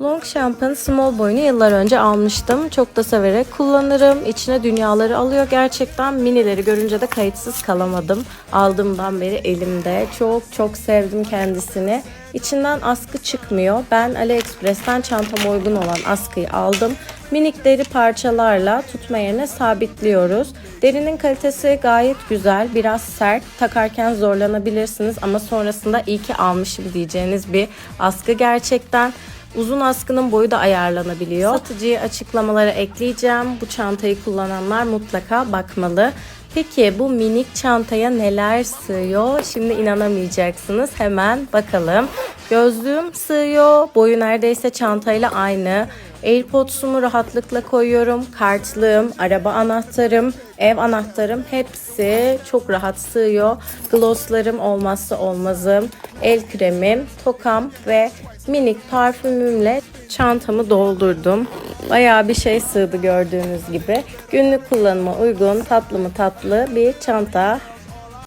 Longshamp'ın small boyunu yıllar önce almıştım. Çok da severek kullanırım. İçine dünyaları alıyor gerçekten. Minileri görünce de kayıtsız kalamadım. Aldığımdan beri elimde. Çok çok sevdim kendisini. İçinden askı çıkmıyor. Ben AliExpress'ten çantama uygun olan askıyı aldım. Minik deri parçalarla tutma yerine sabitliyoruz. Derinin kalitesi gayet güzel. Biraz sert. Takarken zorlanabilirsiniz ama sonrasında iyi ki almışım diyeceğiniz bir askı gerçekten. Uzun askının boyu da ayarlanabiliyor. Satıcıyı açıklamalara ekleyeceğim. Bu çantayı kullananlar mutlaka bakmalı. Peki bu minik çantaya neler sığıyor? Şimdi inanamayacaksınız. Hemen bakalım. Gözlüğüm sığıyor. Boyu neredeyse çantayla aynı. AirPods'umu rahatlıkla koyuyorum. Kartlığım, araba anahtarım, ev anahtarım hepsi çok rahat sığıyor. Glosslarım olmazsa olmazım. El kremim, tokam ve minik parfümümle çantamı doldurdum. Bayağı bir şey sığdı gördüğünüz gibi. Günlük kullanıma uygun tatlı mı tatlı bir çanta.